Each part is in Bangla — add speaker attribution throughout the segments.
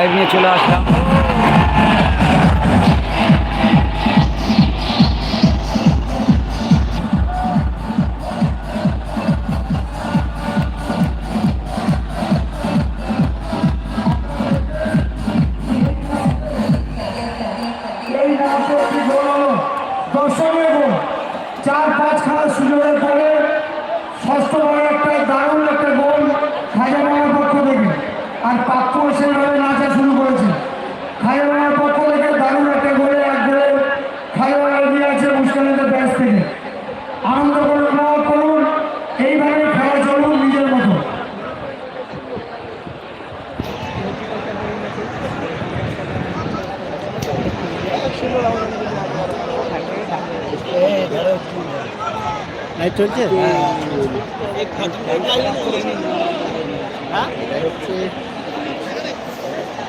Speaker 1: লাইভ নিয়ে চলে আসলাম।
Speaker 2: গোল চার পাঁচ খেলার সুযোগের পরে ষষ্ঠ বড় একটা দারুণ একটা গোল খাজাবাবার পক্ষ থেকে আর পাপ্পু সেভাবে নাচা শুরু করেছে। খাজাবাবার পক্ষ থেকে দারুণ একটা গোলে এক গোলে খাজাবাবা এগিয়ে আছে মুস্কানিদের ব্যাচ থেকে। আনন্দ করুন উপভোগ করুন এইভাবে খেলা চলুন নিজের মতো।
Speaker 3: চলছে।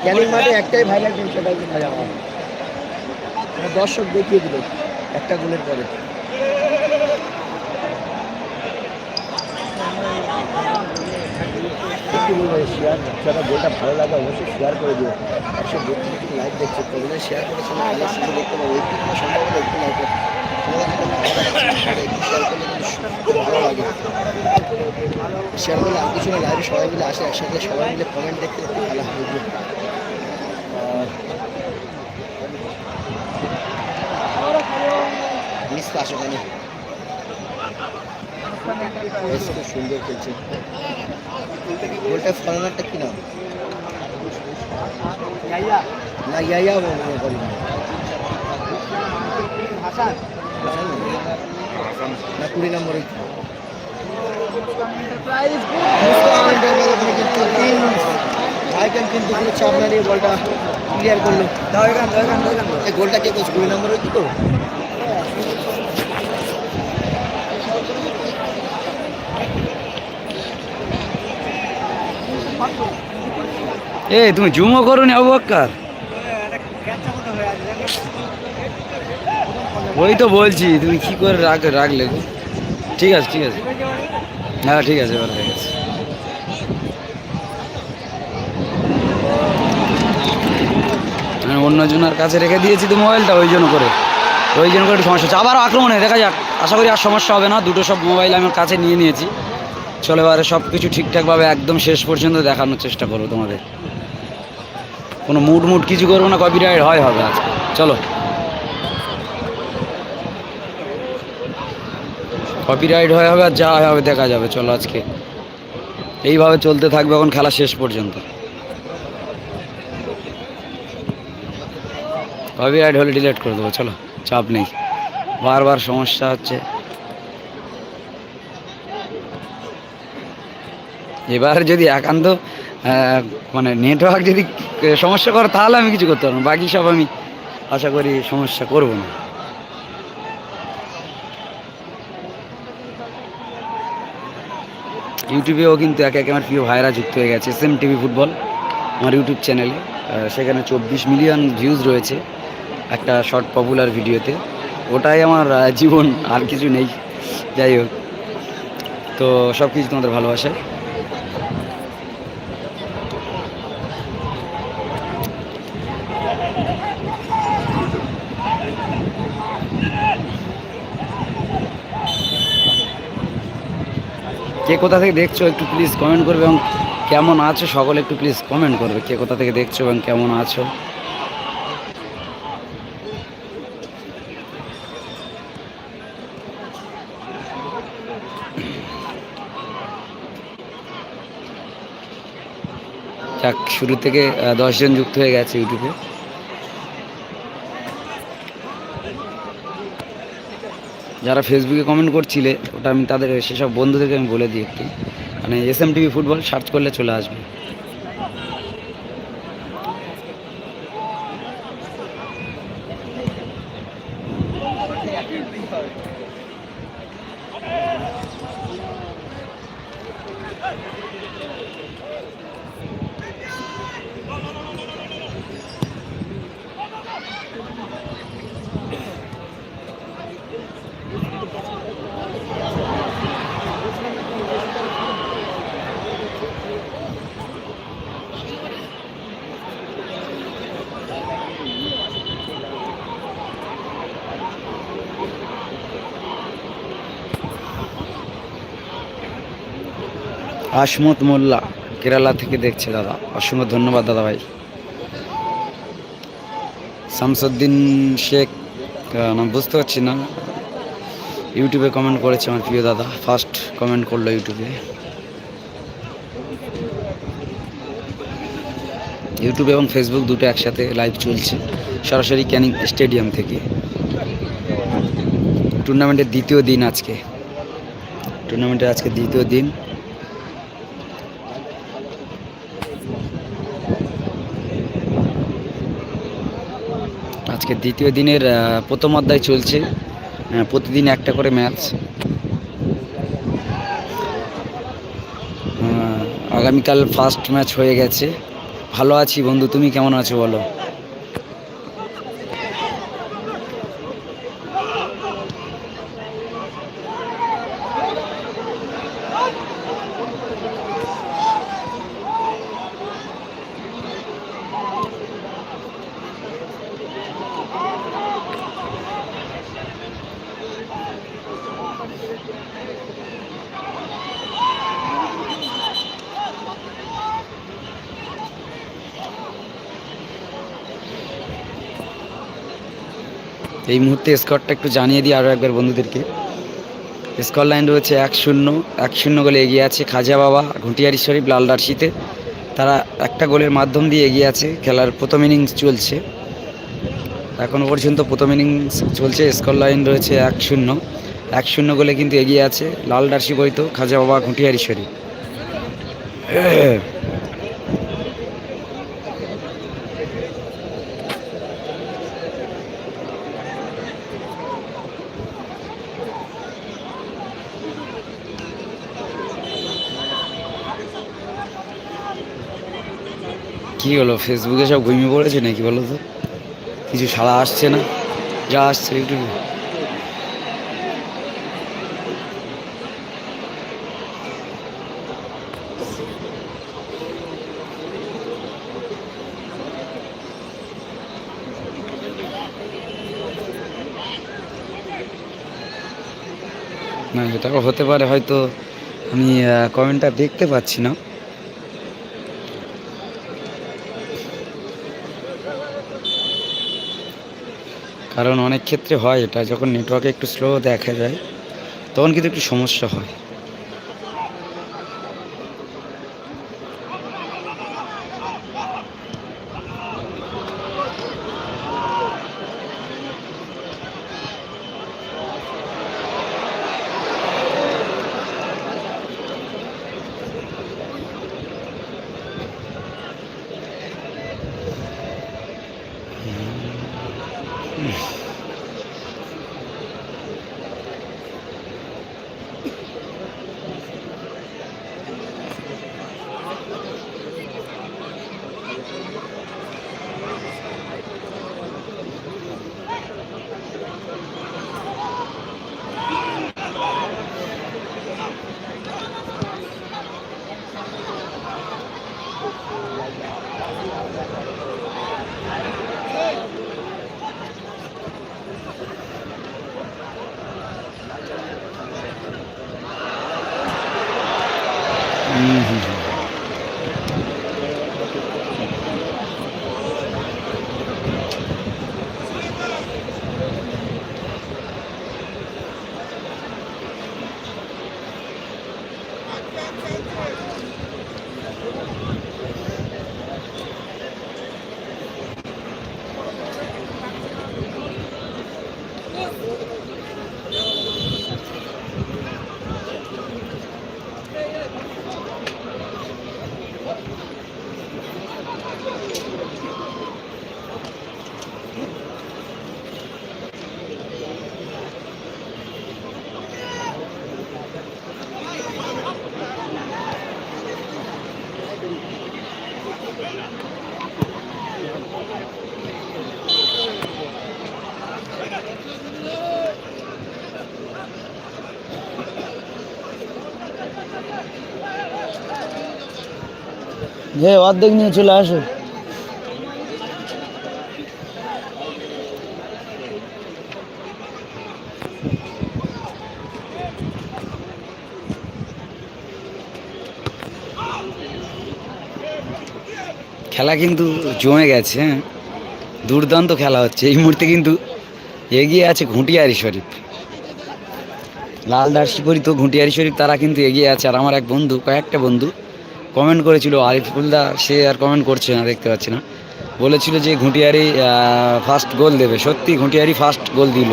Speaker 3: ক্যানিং মাঠে একটাই ভাইরাল দিন সেটা হচ্ছে মজা পাওয়া। মানে দর্শক দেখিয়ে দিল, একটা গোলের পরে। শেয়ার যারা গোলটা ভালো লাগে অবশ্যই শেয়ার করে দিও। একশো বত্রিশ লাইক দেখছে প্রবলেম শেয়ার করে সবাই খেলার সুযোগ দেখতে পাবো। একটু কোনো সম্ভব হলে একটু লাইক শেয়ার করলে ভালো আর কিছু লাইভে সবাই মিলে আসে, একসাথে সবাই মিলে কমেন্ট দেখতে দেখতে খেলা হয়ে আসো কেন খুব সুন্দর খেলছে। গোলটা ফলানারটা কি নাম? না, ইয়াইয়া মনে করি না, কুড়ি নম্বরে। ভাইকান কিন্তু কোনো চাপ না নিয়ে বলটা ক্লিয়ার করল। গোলটা কে করছে, কুড়ি নম্বরে কি তো
Speaker 1: এ তুমি জুমও করো নি অবকার। ওই তো বলছি, তুমি কি করে রাখ রাখলে? ঠিক আছে ঠিক আছে। হ্যাঁ ঠিক আছে, এবার হয়ে আমি অন্যজনের কাছে রেখে দিয়েছি তো মোবাইলটা, ওই জন্য করে। ওই জন্য করে সমস্যা হচ্ছে। আবারও আক্রমণে, দেখা যাক। আশা করি আর সমস্যা হবে না, দুটো সব মোবাইল আমি কাছে নিয়ে নিয়েছি। চলে এবারে সব কিছু ঠিকঠাকভাবে একদম শেষ পর্যন্ত দেখানোর চেষ্টা করব তোমাদের। কোনো মুড মুড কিছু করব না কপিরাইট হয় হবে আজকে। চলো। কপিরাইট হয় হবে আর যা হয় হবে দেখা যাবে, চলো আজকে। এইভাবে চলতে থাকবে এখন খেলা শেষ পর্যন্ত। কপিরাইট হলে ডিলিট করে দেবো, চলো, চাপ নেই। বারবার সমস্যা হচ্ছে। এবার যদি একান্ত মানে নেটওয়ার্ক যদি সমস্যা করে, তাহলে আমি কিছু করতে পারব বাকি সব আমি আশা করি সমস্যা করব না। ইউটিউবেও কিন্তু একে একে আমার প্রিয় ভাইরা যুক্ত হয়ে গেছে। এস এম টিভি ফুটবল, আমার ইউটিউব চ্যানেলে। সেখানে চব্বিশ মিলিয়ন ভিউজ রয়েছে একটা শর্ট পপুলার ভিডিওতে। ওটাই আমার জীবন, আর কিছু নেই। যাই হোক। তো সব কিছু তোমাদের ভালোবাসায়। কে কোথা থেকে দেখছ একটু প্লিজ কমেন্ট করবে এবং কেমন আছো? সকলে একটু প্লিজ কমেন্ট করবে কে কোথা থেকে দেখছ এবং কেমন আছো? যাক, শুরু থেকে দশজন যুক্ত হয়ে গেছে ইউটিউবে যারা ফেসবুকে কমেন্ট করছিলে, ওটা আমি তাদের, সেসব বন্ধুদেরকে আমি বলে দিই একটু। মানে S M TV football search করলে চলে আসবে। আসমত মোল্লা কেরালা থেকে দেখছে দাদা। অসংখ্য ধন্যবাদ দাদা ভাই। শামসুদ্দিন শেখ আহ, নাম বুঝতে পারছি না। ইউটিউবে কমেন্ট করেছে আমার প্রিয় দাদা। ফার্স্ট কমেন্ট করল ইউটিউবে। ইউটিউব এবং ফেসবুক দুটো একসাথে লাইভ চলছে। সরাসরি ক্যানিং স্টেডিয়াম থেকে। টুর্নামেন্টের দ্বিতীয় দিন আজকে। টুর্নামেন্টের আজকে দ্বিতীয় দিন। আজকে দ্বিতীয় দিনের প্রথম অধ্যায় চলছে। প্রতিদিন একটা করে ম্যাচ। আগামীকাল ফার্স্ট ম্যাচ হয়ে গেছে। ভালো আছি বন্ধু, তুমি কেমন আছো বলো? এই মুহূর্তে স্কোরটা একটু জানিয়ে দিই আরও একবার বন্ধুদেরকে। স্কোর লাইন রয়েছে এক শূন্য এক শূন্য গোলে এগিয়ে আছে খাজা বাবা ঘুটিয়ারি শরীফ লাল লালডার্সিতে তারা একটা গোলের মাধ্যম দিয়ে এগিয়ে আছে, খেলার প্রথম ইনিংস চলছে। এখনও পর্যন্ত প্রথম ইনিংস চলছে স্কোর লাইন রয়েছে এক শূন্য। এক শূন্য গোলে কিন্তু এগিয়ে আছে লাল ডার্সি বইতো খাজা বাবা ঘুটিয়ারি শরীফ। কি হলো? ফেসবুকে সব ঘুমিয়ে পড়েছে নাকি বলো তো? কিছু সাড়া আসছে না? যা আসছে ইউটিউবে না এটাও হতে পারে হয়তো আমি কমেন্টটা দেখতে পাচ্ছি না। কারণ অনেক ক্ষেত্রে হয় এটা, যখন নেটওয়ার্কে একটু স্লো দেখা যায়, তখন কিন্তু একটু সমস্যা হয়। হ্যাঁ অর্ধেক নিয়ে চলে আসো। খেলা কিন্তু জমে গেছে হ্যাঁ। দুর্দান্ত খেলা হচ্ছে। এই মুহূর্তে কিন্তু এগিয়ে আছে ঘুঁটিয়ারি শরীফ। লাল দার্সি তো ঘুঁটিয়ারি শরীফ, তারা কিন্তু এগিয়ে আছে। আর আমার এক বন্ধু, কয়েকটা বন্ধু কমেন্ট করেছিল আরিফুল্লাহ সে আর কমেন্ট করছে না, দেখতে পাচ্ছি না। বলেছিল যে ঘুঁটিয়ারি ফার্স্ট গোল দেবে। সত্যি, ঘুঁটিয়ারি ফার্স্ট গোল দিল।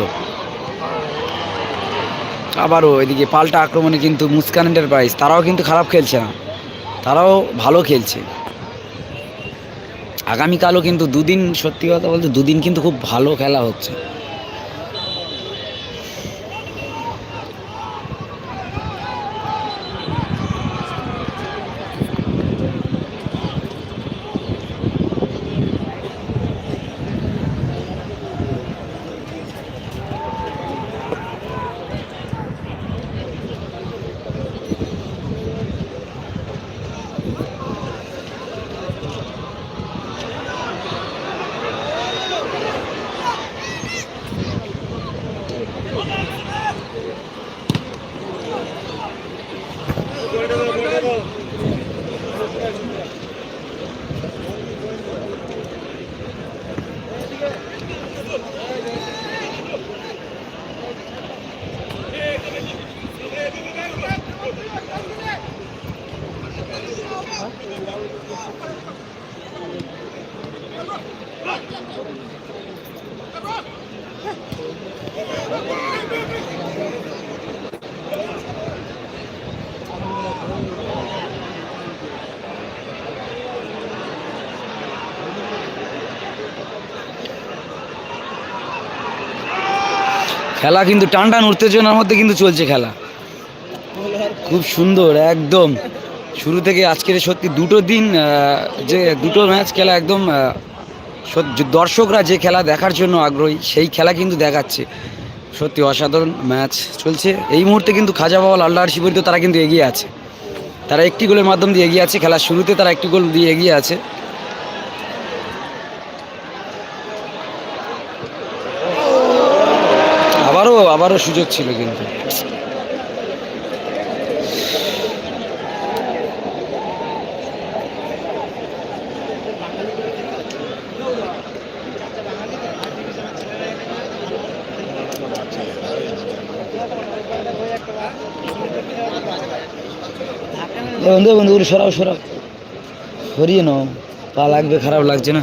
Speaker 1: আবারও এদিকে পাল্টা আক্রমণে কিন্তু মুস্কান এন্টারপ্রাইজ তারাও কিন্তু খারাপ খেলছে না। তারাও ভালো খেলছে। আগামীকালও কিন্তু দুদিন, সত্যি কথা বলতে দুদিন কিন্তু খুব ভালো খেলা হচ্ছে। খেলা কিন্তু টান টান উত্তেজনার মধ্যে কিন্তু চলছে খেলা। খুব সুন্দর, একদম। শুরু থেকে আজকের সত্যি দুটো দিন যে দুটো ম্যাচ খেলা একদম দর্শকরা যে খেলা দেখার জন্য আগ্রহী, সেই খেলা কিন্তু দেখাচ্ছে। সত্যি অসাধারণ ম্যাচ চলছে। এই মুহূর্তে কিন্তু খাজা বাবা লাল্লাহার শিবরিত তারা কিন্তু এগিয়ে আছে। তারা একটি গোলের মাধ্যম দিয়ে এগিয়ে আছে, খেলার শুরুতে তারা একটি গোল দিয়ে এগিয়ে আছে। আবারও সুযোগ ছিল কিন্তু। বন্ধু বন্ধু সরাও সরাও। সরিয়ে নাও। পা লাগবে, খারাপ লাগছে না।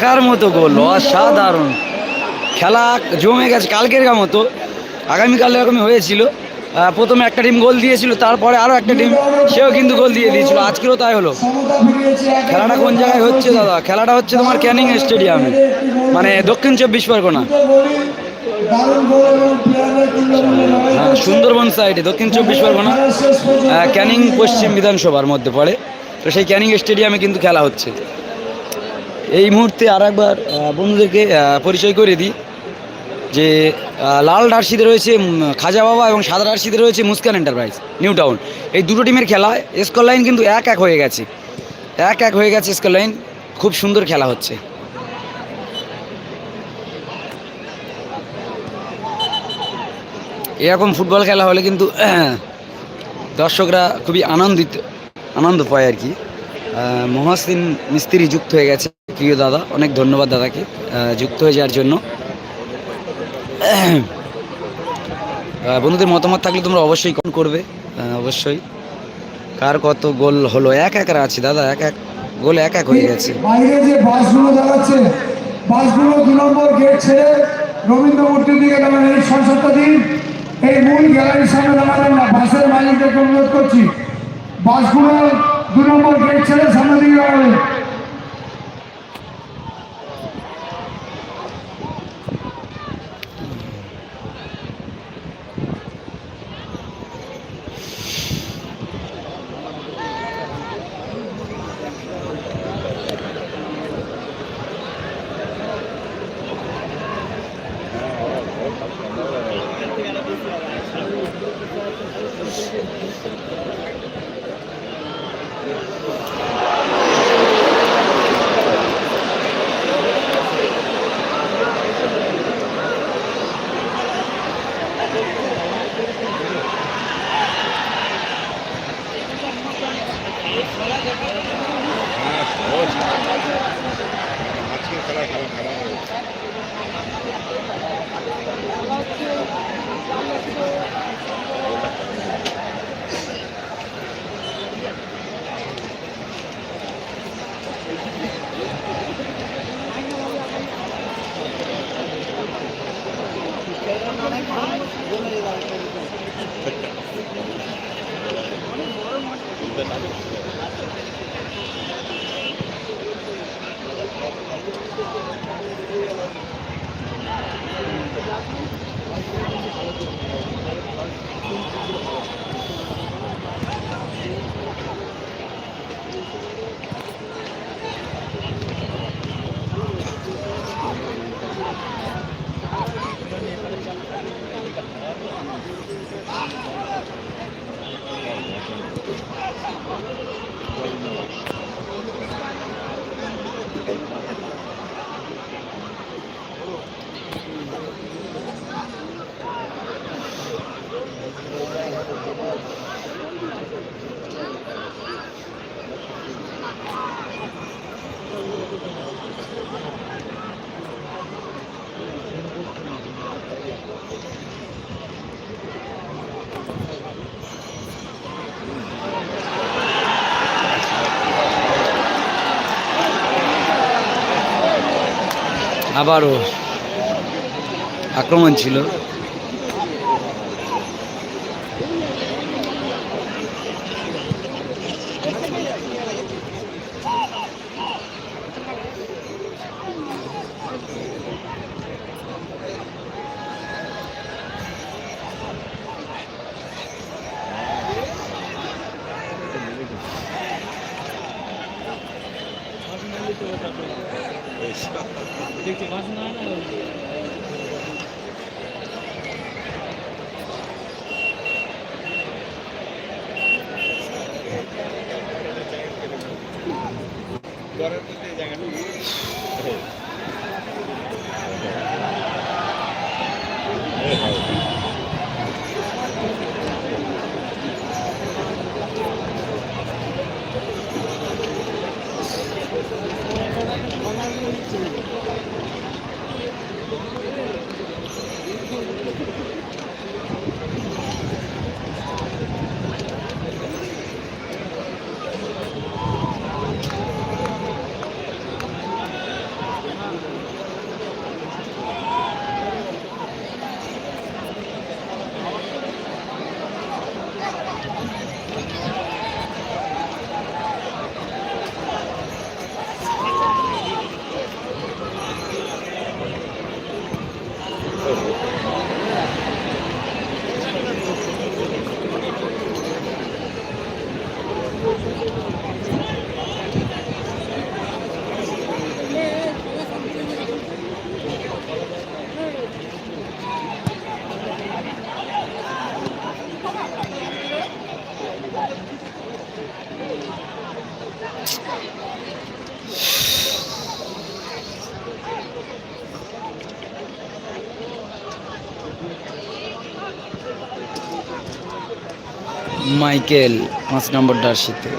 Speaker 1: দেখার মতো গোল অসাধারণ। খেলা জমে গেছে কালকের মতো। আগামীকাল এরকমই হয়েছিল। প্রথমে একটা টিম গোল দিয়েছিল তারপরে আরও একটা টিম সেও কিন্তু গোল দিয়ে দিয়েছিল। আজকেও তাই হলো। খেলাটা কোন জায়গায় হচ্ছে দাদা? খেলাটা হচ্ছে তোমার ক্যানিং স্টেডিয়ামে। মানে দক্ষিণ চব্বিশ পরগনা। হ্যাঁ, সুন্দরবন সাইডে দক্ষিণ চব্বিশ পরগনা। ক্যানিং পশ্চিম বিধানসভার মধ্যে পড়ে। তো সেই ক্যানিং স্টেডিয়ামে কিন্তু খেলা হচ্ছে। এই মুহূর্তে আর একবার বন্ধুদেরকে পরিচয় করে দিই যে লাল জার্সিতে রয়েছে খাজা বাবা এবং সাদা জার্সিতে রয়েছে মুস্কান এন্টারপ্রাইজ, নিউ টাউন। এই দুটো টিমের খেলা, স্কোর লাইন কিন্তু এক এক হয়ে গেছে। এক এক হয়ে গেছে স্কোর লাইন, খুব সুন্দর খেলা হচ্ছে। এরকম ফুটবল খেলা হলে কিন্তু, দর্শকরা খুবই আনন্দিত, আনন্দ পায় আর কি। মহাসিন মিস্ত্রি যুক্ত হয়ে গেছে। প্রিয় দাদা, অনেক ধন্যবাদ দাদাকে যুক্ত হয়ে যাওয়ার জন্য। বন্ধুদের মতামত থাকলে তোমরা অবশ্যই কমেন্ট করবে অবশ্যই। কার কত গোল হলো? এক এক আছে দাদা, এক এক গোল এক এক হয়ে গেছে।
Speaker 2: বাইরে যে বাসগুলো দাঁড়াচ্ছে, বাসগুলো দু নম্বর গেট ছেড়ে রবীন্দ্র মূর্তির দিকে এই দিন এই মূল গ্যালারির সামনে না, বাসের মালিকদেরকে অনুরোধ করছি। বাসগুলো দু নম্বর গেট ছেড়ে সামনে দিকে
Speaker 1: আবারও আক্রমণ ছিল। মাইকেল পাঁচ নম্বর ডার্সিতে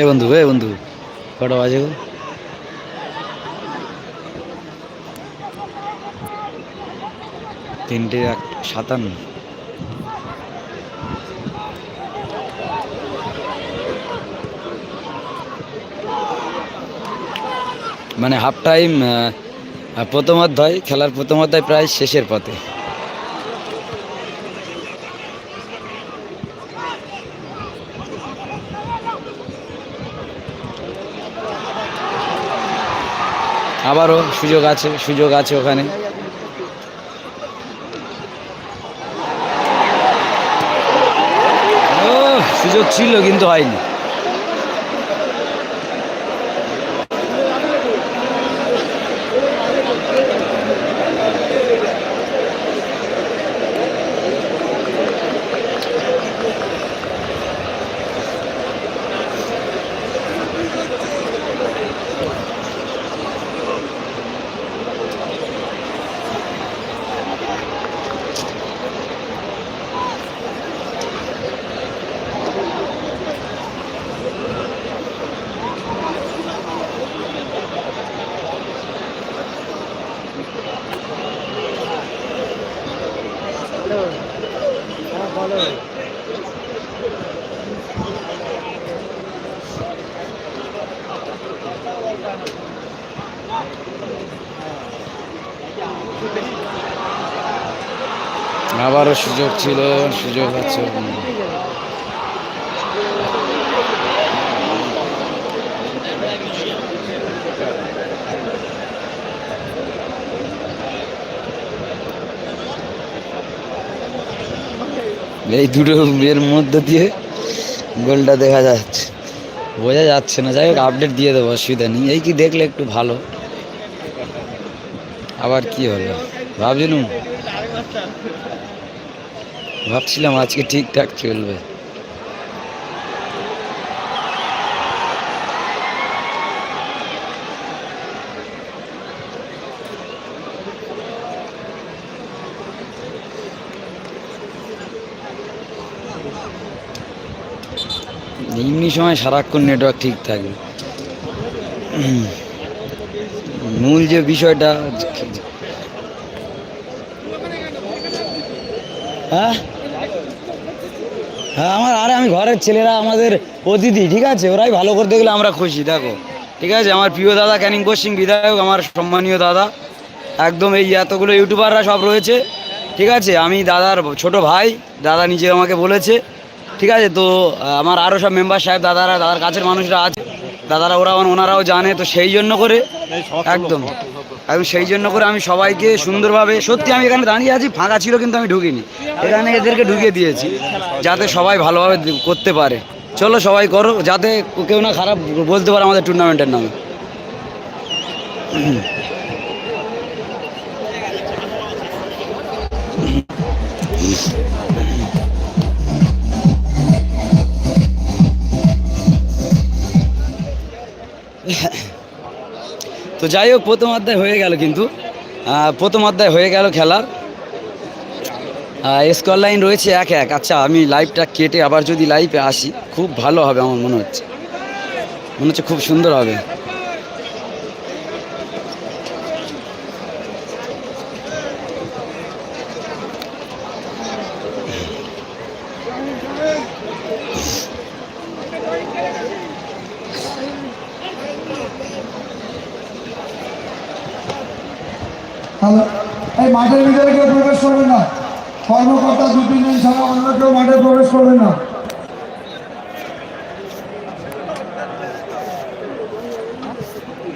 Speaker 1: এ বন্ধু এ বন্ধু কটা বাজে গো। তিনটে এক, সাতান্ন। মানে হাফ টাইম প্রথম অধ্যায়, খেলার প্রথম অধ্যায় প্রায় শেষের পথে। আবারও সুযোগ আছে সুযোগ আছে ওখানে। সুযোগ ছিল কিন্তু হয়নি। আবারও সুযোগ ছিল, সুযোগ আছে। এই দুটো এর মধ্যে দিয়ে গোলটা দেখা যাচ্ছে। বোঝা যাচ্ছে না, যাই হোক আপডেট দিয়ে দেবো, অসুবিধা নেই। এই কি দেখলে একটু ভালো। আবার কি হলো ভাবছিলাম ভাবছিলাম আজকে ঠিকঠাক চলবে। এমনি সময় সারাক্ষণ নেটওয়ার্ক ঠিক থাকবে মূল যে বিষয়টা হ্যাঁ? হ্যাঁ আমার আরে আমি ঘরের ছেলেরা আমাদের অতিথি ঠিক আছে? ওরাই ভালো করতে গেলে আমরা খুশি দেখো। ঠিক আছে? আমার প্রিয় দাদা ক্যানিং পশ্চিম বিধায়ক আমার সম্মানীয় দাদা। একদম এই এতগুলো ইউটিউবাররা সব রয়েছে ঠিক আছে? আমি দাদার ছোট ভাই দাদা নিজে আমাকে বলেছে ঠিক আছে? তো আমার আরও সব মেম্বার সাহেব দাদারা দাদার কাছের মানুষরা আছে। দাদারা ওরা ওনারাও জানে তো সেই জন্য করে একদম। একদম সেই জন্য করে আমি সবাইকে সুন্দরভাবে, সত্যি আমি এখানে দাঁড়িয়ে আছি, ফাঁকা ছিল কিন্তু আমি ঢুকিনি। এখানে এদেরকে ঢুকিয়ে দিয়েছি, যাতে সবাই ভালোভাবে করতে পারে। চলো সবাই করো, যাতে কেউ না খারাপ বলতে পারে আমাদের টুর্নামেন্টের নামে। তো যাই হোক, প্রথম অধ্যায় হয়ে গেল কিন্তু। প্রথম অধ্যায় হয়ে গেল খেলার। স্কোর লাইন রয়েছে এক এক। আচ্ছা আমি লাইভটা কেটে আবার যদি লাইভে আসি, খুব ভালো হবে আমার মনে হচ্ছে। মনে হচ্ছে খুব সুন্দর হবে
Speaker 2: হ্যালো এই মাঠের ভিতরে কেউ প্রবেশ করবে না কর্মকর্তা দু তিনজন ছাড়া অন্য কেউ মাঠে প্রবেশ করবে না।